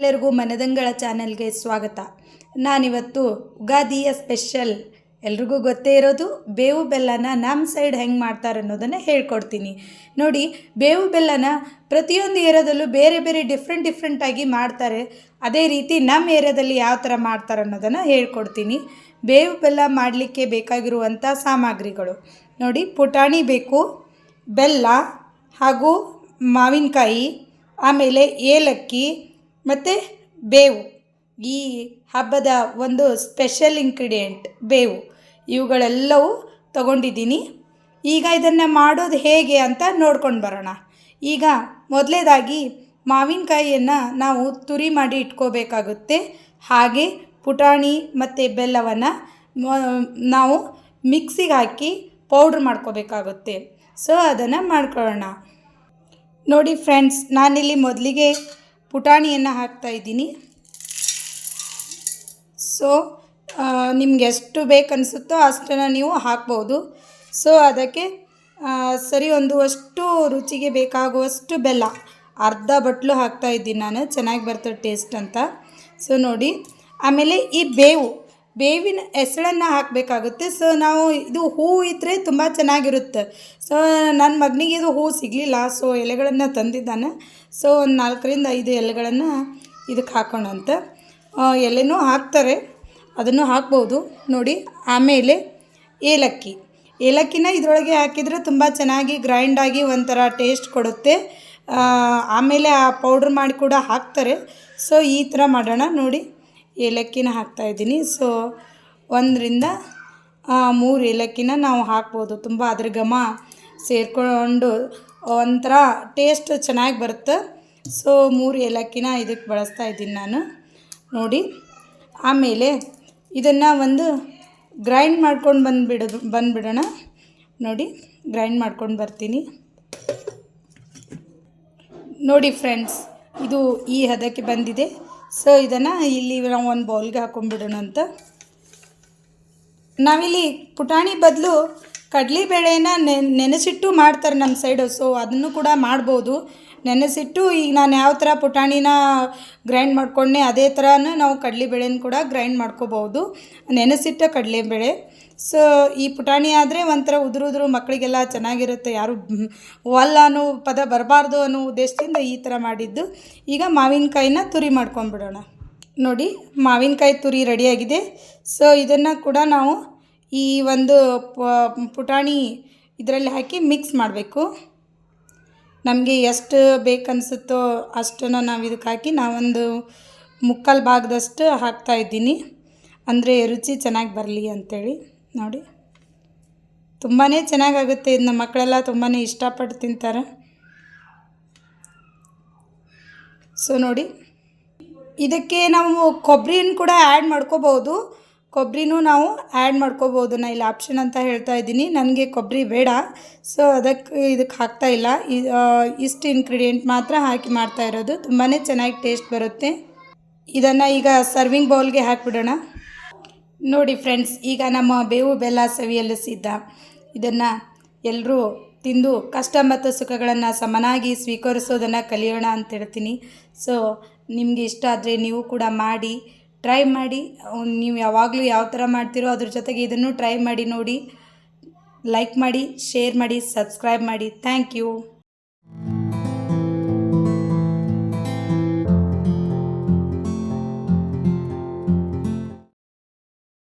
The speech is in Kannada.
ಎಲ್ಲರಿಗೂ ಮನದಂಗಳ ಚಾನೆಲ್ಗೆ ಸ್ವಾಗತ. ನಾನಿವತ್ತು ಉಗಾದಿಯ ಸ್ಪೆಷಲ್. ಎಲ್ರಿಗೂ ಗೊತ್ತೇ ಇರೋದು, ಬೇವು ಬೆಲ್ಲನ ನಮ್ಮ ಸೈಡ್ ಹೆಂಗೆ ಮಾಡ್ತಾರೆ ಅನ್ನೋದನ್ನು ಹೇಳ್ಕೊಡ್ತೀನಿ. ನೋಡಿ, ಬೇವು ಬೆಲ್ಲನ ಪ್ರತಿಯೊಂದು ಏರಿಯಾದಲ್ಲೂ ಬೇರೆ ಬೇರೆ ಡಿಫ್ರೆಂಟ್ ಡಿಫ್ರೆಂಟಾಗಿ ಮಾಡ್ತಾರೆ. ಅದೇ ರೀತಿ ನಮ್ಮ ಏರಿಯಾದಲ್ಲಿ ಯಾವ ಥರ ಮಾಡ್ತಾರೆ ಅನ್ನೋದನ್ನು ಹೇಳ್ಕೊಡ್ತೀನಿ. ಬೇವು ಬೆಲ್ಲ ಮಾಡಲಿಕ್ಕೆ ಬೇಕಾಗಿರುವಂಥ ಸಾಮಗ್ರಿಗಳು. ನೋಡಿ, ಪುಟಾಣಿ ಬೇಕು, ಬೆಲ್ಲ ಹಾಗೂ ಮಾವಿನಕಾಯಿ, ಆಮೇಲೆ ಏಲಕ್ಕಿ ಮತ್ತು ಬೇವು. ಈ ಹಬ್ಬದ ಒಂದು ಸ್ಪೆಷಲ್ ಇಂಗ್ರೀಡಿಯೆಂಟ್ ಬೇವು. ಇವುಗಳೆಲ್ಲವೂ ತಗೊಂಡಿದ್ದೀನಿ. ಈಗ ಇದನ್ನು ಮಾಡೋದು ಹೇಗೆ ಅಂತ ನೋಡ್ಕೊಂಡು ಬರೋಣ. ಈಗ ಮೊದಲೇದಾಗಿ ಮಾವಿನಕಾಯಿಯನ್ನು ನಾವು ತುರಿ ಮಾಡಿ ಇಟ್ಕೋಬೇಕಾಗುತ್ತೆ. ಹಾಗೆ ಪುಟಾಣಿ ಮತ್ತು ಬೆಲ್ಲವನ್ನು ನಾವು ಮಿಕ್ಸಿಗೆ ಹಾಕಿ ಪೌಡ್ರ್ ಮಾಡ್ಕೋಬೇಕಾಗುತ್ತೆ. ಸೊ ಅದನ್ನು ಮಾಡ್ಕೊಳ್ಳೋಣ. ನೋಡಿ ಫ್ರೆಂಡ್ಸ್ ನಾನಿಲ್ಲಿ ಮೊದಲಿಗೆ ಪುಟಾಣಿಯನ್ನು ಹಾಕ್ತಾ ಇದ್ದೀನಿ. ಸೊ ನಿಮ್ಗೆ ಎಷ್ಟು ಬೇಕನ್ನಿಸುತ್ತೋ ಅಷ್ಟನ್ನು ನೀವು ಹಾಕ್ಬೋದು. ಸೊ ಅದಕ್ಕೆ ಸರಿ ಒಂದುವಷ್ಟು ರುಚಿಗೆ ಬೇಕಾಗುವಷ್ಟು ಬೆಲ್ಲ, ಅರ್ಧ ಬಟ್ಲು ಹಾಕ್ತಾ ಇದ್ದೀನಿ ನಾನು, ಚೆನ್ನಾಗಿ ಬರ್ತದೆ ಟೇಸ್ಟ್ ಅಂತ. ಸೊ ನೋಡಿ, ಆಮೇಲೆ ಈ ಬೇವು ಬೇವಿನ ಹೆಸಳನ್ನು ಹಾಕಬೇಕಾಗುತ್ತೆ. ಸೊ ನಾವು ಇದು ಹೂವು ಇದ್ದರೆ ತುಂಬ ಚೆನ್ನಾಗಿರುತ್ತೆ. ಸೊ ನನ್ನ ಮಗನಿಗೆ ಇದು ಹೂ ಸಿಗಲಿಲ್ಲ. ಸೊ ಎಲೆಗಳನ್ನು ತಂದಿದ್ದಾನೆ. ಸೊ ಒಂದು ನಾಲ್ಕರಿಂದ ಐದು ಎಲೆಗಳನ್ನು ಇದಕ್ಕೆ ಹಾಕೋಣಂತ. ಎಲೆನೂ ಹಾಕ್ತಾರೆ. ಅದನ್ನು ಹಾಕ್ಬೋದು. ನೋಡಿ, ಆಮೇಲೆ ಏಲಕ್ಕಿ. ಏಲಕ್ಕಿನ ಇದರೊಳಗೆ ಹಾಕಿದರೆ ತುಂಬ ಚೆನ್ನಾಗಿ ಗ್ರೈಂಡಾಗಿ ಒಂಥರ ಟೇಸ್ಟ್ ಕೊಡುತ್ತೆ. ಆಮೇಲೆ ಆ ಪೌಡ್ರ್ ಮಾಡಿ ಕೂಡ ಹಾಕ್ತಾರೆ. ಸೊ ಈ ಥರ ಮಾಡೋಣ. ನೋಡಿ ಏಲಕ್ಕಿನ ಹಾಕ್ತಾಯಿದ್ದೀನಿ ಸೊ ಒಂದರಿಂದ ಮೂರು ಏಲಕ್ಕಿನ ನಾವು ಹಾಕ್ಬೋದು. ತುಂಬ ಅದ್ರ ಘಮ ಸೇರಿಕೊಂಡು ಒಂಥರ ಟೇಸ್ಟ್ ಚೆನ್ನಾಗಿ ಬರುತ್ತೆ. ಸೊ ಮೂರು ಏಲಕ್ಕಿನ ಇದಕ್ಕೆ ಬಳಸ್ತಾ ಇದ್ದೀನಿ ನಾನು. ನೋಡಿ, ಆಮೇಲೆ ಇದನ್ನು ಒಂದು ಗ್ರೈಂಡ್ ಮಾಡ್ಕೊಂಡು ಬಂದುಬಿಡೋದು, ಬಂದುಬಿಡೋಣ. ನೋಡಿ ಗ್ರೈಂಡ್ ಮಾಡ್ಕೊಂಡು ಬರ್ತೀನಿ. ನೋಡಿ ಫ್ರೆಂಡ್ಸ್ ಇದು ಈ ಹದಕ್ಕೆ ಬಂದಿದೆ. ಸೊ ಇದನ್ನು ಇಲ್ಲಿ ನಾವು ಒಂದು ಬೌಲ್ಗೆ ಹಾಕೊಂಡ್ಬಿಡೋಣ ಅಂತ. ನಾವಿಲ್ಲಿ ಪುಟಾಣಿ ಬದಲು ಕಡಲೆಬೇಳೆನ ನೆನೆಸಿಟ್ಟು ಮಾಡ್ತಾರೆ ನಮ್ಮ ಸೈಡು ಸೊ ಅದನ್ನು ಕೂಡ ಮಾಡ್ಬೋದು. ನೆನೆಸಿಟ್ಟು ಈಗ ನಾನು ಯಾವ ಥರ ಪುಟಾಣಿನ ಗ್ರೈಂಡ್ ಮಾಡ್ಕೊಂಡೆ ಅದೇ ಥರನೇ ನಾವು ಕಡಲೆಬೇಳೆನ ಕೂಡ ಗ್ರೈಂಡ್ ಮಾಡ್ಕೋಬೋದು. ನೆನೆಸಿಟ್ಟ ಕಡಲೆಬೇಳೆ ಸೊ ಈ ಪುಟಾಣಿ ಆದರೆ ಒಂಥರ ಉದುರು ಉದುರು ಮಕ್ಕಳಿಗೆಲ್ಲ ಚೆನ್ನಾಗಿರುತ್ತೆ. ಯಾರು ಒಲ್ಲ ಅನ್ನೋ ಪದ ಬರಬಾರ್ದು ಅನ್ನೋ ಉದ್ದೇಶದಿಂದ ಈ ಥರ ಮಾಡಿದ್ದು. ಈಗ ಮಾವಿನಕಾಯಿನ ತುರಿ ಮಾಡ್ಕೊಂಡ್ಬಿಡೋಣ ನೋಡಿ, ಮಾವಿನಕಾಯಿ ತುರಿ ರೆಡಿಯಾಗಿದೆ. ಸೊ ಇದನ್ನು ಕೂಡ ನಾವು ಈ ಒಂದು ಪುಟಾಣಿ ಇದರಲ್ಲಿ ಹಾಕಿ ಮಿಕ್ಸ್ ಮಾಡಬೇಕು. ನಮಗೆ ಎಷ್ಟು ಬೇಕನ್ನಿಸುತ್ತೋ ಅಷ್ಟನ್ನು ನಾವು ಇದಕ್ಕೆ ಹಾಕಿ ನಾವೊಂದು ಮುಕ್ಕಾಲು ಭಾಗದಷ್ಟು ಹಾಕ್ತಾ ಇದ್ದೀನಿ. ಅಂದರೆ ರುಚಿ ಚೆನ್ನಾಗಿ ಬರಲಿ ಅಂಥೇಳಿ ನೋಡಿ. ತುಂಬಾ ಚೆನ್ನಾಗಾಗುತ್ತೆ. ಇದನ್ನ ಮಕ್ಕಳೆಲ್ಲ ತುಂಬಾ ಇಷ್ಟಪಟ್ಟು ತಿಂತಾರೆ. ಸೊ ನೋಡಿ. ಇದಕ್ಕೆ ನಾವು ಕೊಬ್ಬರಿನ ಕೂಡ ಆ್ಯಡ್ ಮಾಡ್ಕೋಬೋದು. ಕೊಬ್ಬರಿನೂ ನಾವು ಆ್ಯಡ್ ಮಾಡ್ಕೋಬೋದು. ನಾ ಇಲ್ಲಿ ಆಪ್ಷನ್ ಅಂತ ಹೇಳ್ತಾ ಇದ್ದೀನಿ. ನನಗೆ ಕೊಬ್ಬರಿ ಬೇಡ. ಸೊ ಅದಕ್ಕೆ ಇದಕ್ಕೆ ಹಾಕ್ತಾ ಇಲ್ಲ. ಇಷ್ಟು ಇನ್ಗ್ರೀಡಿಯೆಂಟ್ ಮಾತ್ರ ಹಾಕಿ ಮಾಡ್ತಾ ಇರೋದು. ತುಂಬಾ ಚೆನ್ನಾಗಿ ಟೇಸ್ಟ್ ಬರುತ್ತೆ. ಇದನ್ನು ಈಗ ಸರ್ವಿಂಗ್ ಬೌಲ್ಗೆ ಹಾಕಿಬಿಡೋಣ. ನೋಡಿ ಫ್ರೆಂಡ್ಸ್ ಈಗ ನಮ್ಮ ಬೇವು ಬೆಲ್ಲ ಸವಿಯಲು ಸಿದ್ಧ. ಇದನ್ನು ಎಲ್ಲರೂ ತಿಂದು ಕಷ್ಟ ಮತ್ತು ಸುಖಗಳನ್ನು ಸಮನಾಗಿ ಸ್ವೀಕರಿಸೋದನ್ನು ಕಲಿಯೋಣ ಅಂತ ಹೇಳ್ತೀನಿ. ಸೊ ನಿಮಗೆ ಇಷ್ಟ ಆದರೆ ನೀವು ಕೂಡ ಮಾಡಿ. ಟ್ರೈ ಮಾಡಿ ನೀವು ಯಾವಾಗಲೂ ಯಾವ ಥರ ಮಾಡ್ತೀರೋ ಅದ್ರ ಜೊತೆಗೆ ಇದನ್ನು ಟ್ರೈ ಮಾಡಿ ನೋಡಿ ಲೈಕ್ ಮಾಡಿ ಶೇರ್ ಮಾಡಿ ಸಬ್ಸ್ಕ್ರೈಬ್ ಮಾಡಿ. Thank you